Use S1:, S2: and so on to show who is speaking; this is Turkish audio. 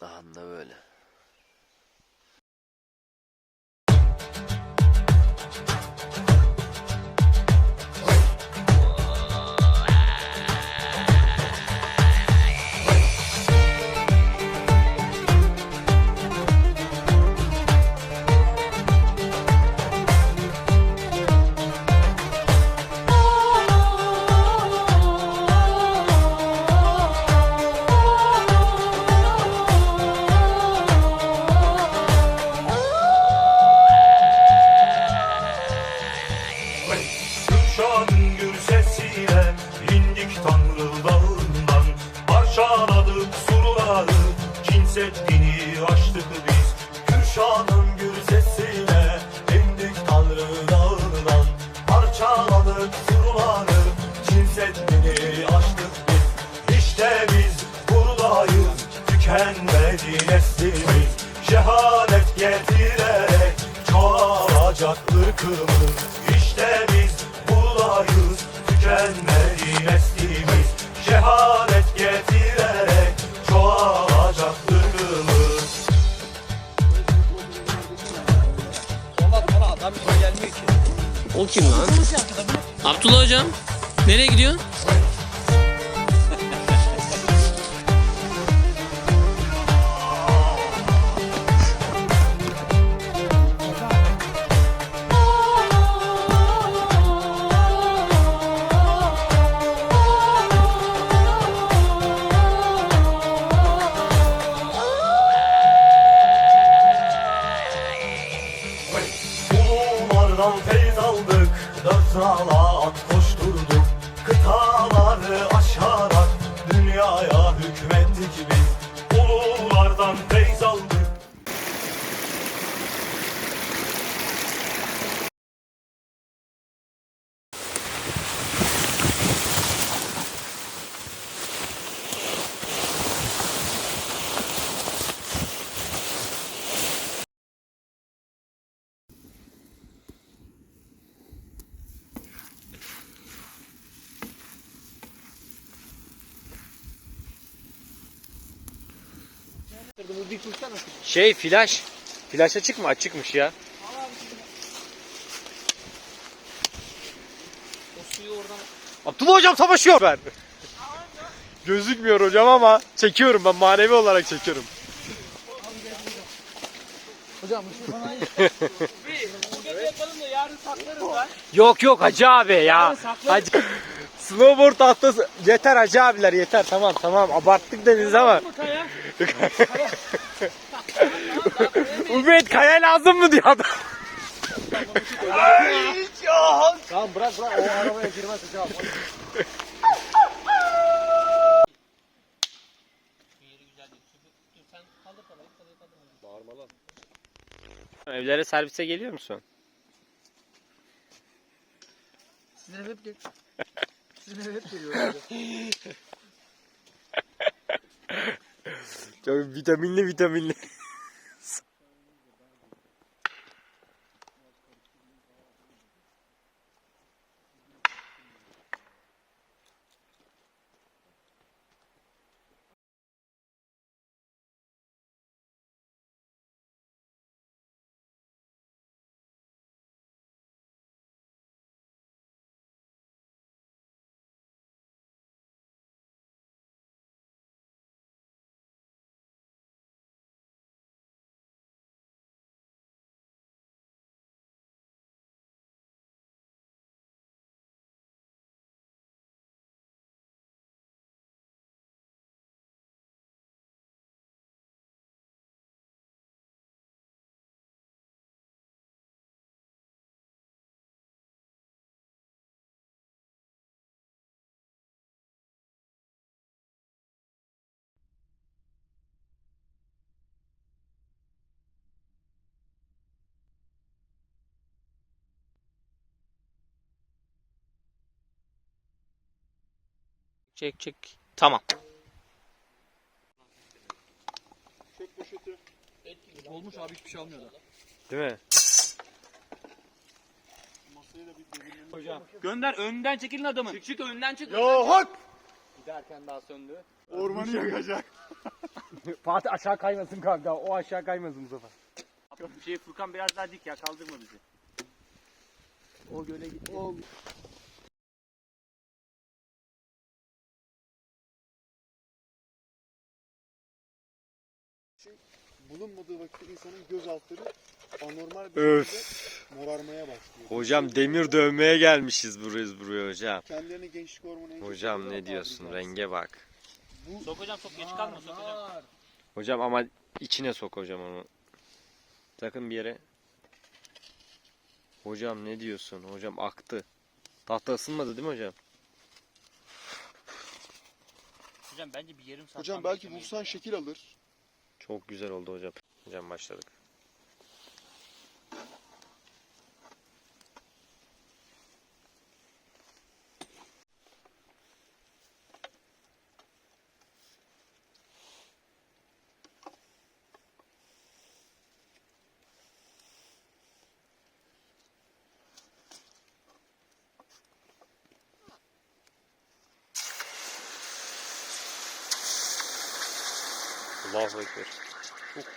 S1: Daha da böyle.
S2: neslimiz şehadet getirerek çoğalacak ırkımız İşte biz bulayız tükenmedi neslimiz şehadet getirerek çoğalacak ırkımız
S3: Polat Polat adam gelmiyor.
S4: O kim lan? Abdullah hocam nereye gidiyorsun?
S2: Ululardan feyz aldık Dört nala at koşturduk. Kıtaları aşarak Dünyaya hükmettik biz. Ululardan feyz aldık
S3: Bu bir kursana.
S1: Şey flash. Flash açık mı? Açıkmış ya.
S3: O suyu oradan
S1: Abdullah hocam savaşıyor ben. Gözükmüyor hocam ama çekiyorum ben manevi olarak çekiyorum. Hocam şu bana
S3: Bir, yapalım da yarın saklarız lan.
S1: Yok yok hacı abi ya. Hacı. Snowboard tahtası. Yeter hacı abiler yeter tamam tamam abarttık dediniz ama. Mı Kaya? Lazım mı diyor adam. Tamam bırak bırak o arabaya girmez hocam. Evlere servise geliyor musun? Sizin hep gel. Sizin hep geliyor. Çok vitaminli vitaminli.
S4: Çek çek. Tamam.
S3: Olmuş abi hiçbir şey almıyor da.
S1: Değil mi?
S3: Gönder önden çekilin adamın. Çık çık önden çık. Yo hak! Giderken daha söndü.
S5: Ormanı yakacak.
S1: Fatih aşağı kaymasın kanka. O aşağı kaymasın bu sefer.
S3: Şey Furkan biraz daha dik ya kaldırma bizi. O göle gitti. O
S5: bulunmadığı vakitte insanın göz altları anormal bir Öf.
S1: şekilde
S5: morarmaya başlıyor. Hocam demir dövmeye
S1: gelmişiz buraya buraya hocam.
S5: Kendilerini gençlik hormonu Hocam ne diyorsun?
S1: Renge bak.
S3: Sok hocam çok geç kalma sok hocam.
S1: Hocam ama içine sok hocam onu. Takın bir yere. Hocam ne diyorsun? Hocam aktı. Tahta ısınmadı değil mi hocam?
S3: Hocam bence bir yarım saat. Hocam belki vursan şekil
S5: alır.
S1: Çok güzel oldu hocam. Hocam başladık. Allah'a ekber. Uh.